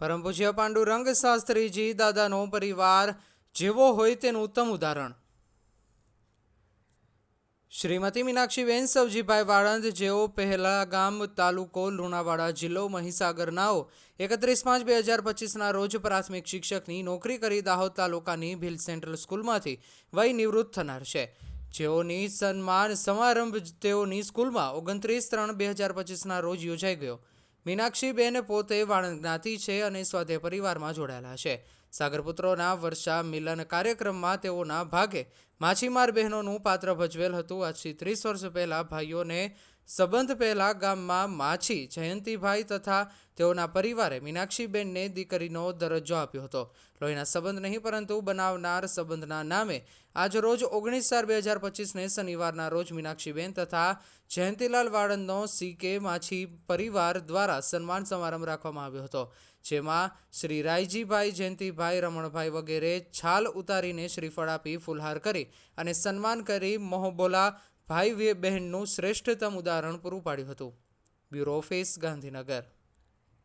પૂજ્ય પાંડુરંગ શાસ્ત્રીજી દાદાનો પરિવાર જેવો હોય તેનું ઉત્તમ ઉદાહરણ. શ્રીમતી મીનાક્ષીબેન સવજીભાઈ વાળંદ, જેઓ પહેલા ગામ, તાલુકો, લુણાવાડા જિલ્લો મહીસાગરનાઓ એકત્રીસ પાંચ બે હજાર પચીસના રોજ પ્રાથમિક શિક્ષકની નોકરી કરી દાહોદ તાલુકાની ભીલ સેન્ટ્રલ સ્કૂલમાંથી વય નિવૃત્ત થનાર છે. જેઓની સન્માન સમારંભ તેઓની સ્કૂલમાં ઓગણત્રીસ ત્રણ બે હજાર પચીસના રોજ યોજાઈ ગયો. મીનાક્ષીબેન પોતે વાણંદ જ્ઞાતિ છે અને સ્વાધ્યાય પરિવારમાં જોડાયેલા છે. સાગરપુત્રોના વર્ષા મિલન કાર્યક્રમમાં તેઓના ભાગે માછીમાર બહેનોનું પાત્ર ભજવેલ હતું. આજથી ત્રીસ વર્ષ પહેલાં ભાઈઓને સંબંધ પહેલા ગામમાં માછી, જયંતિભાઈ તથા તેઓના પરિવારે મીનાક્ષીબેનને દીકરીનો દરજ્જો આપ્યો હતો. લોહીના સંબંધ નહીં, પરંતુ બનાવનાર સંબંધના નામે આજ રોજ ઓગણીસ ચાર બે હજાર પચીસને શનિવારના રોજ મીનાક્ષીબેન તથા જયંતિલાલ વાળંદનો સીકે માછી પરિવાર દ્વારા સન્માન સમારંભ રાખવામાં આવ્યો હતો, જેમાં શ્રી રાયજીભાઈ, જયંતિભાઈ, રમણભાઈ વગેરે છાલ ઉતારીને શ્રીફળ આપી ફુલહાર કરી અને સન્માન કરી મોહબોલા ભાઈ બહેનનું શ્રેષ્ઠતમ ઉદાહરણ પૂરું પાડ્યું હતું. Bureau office Gandhinagar.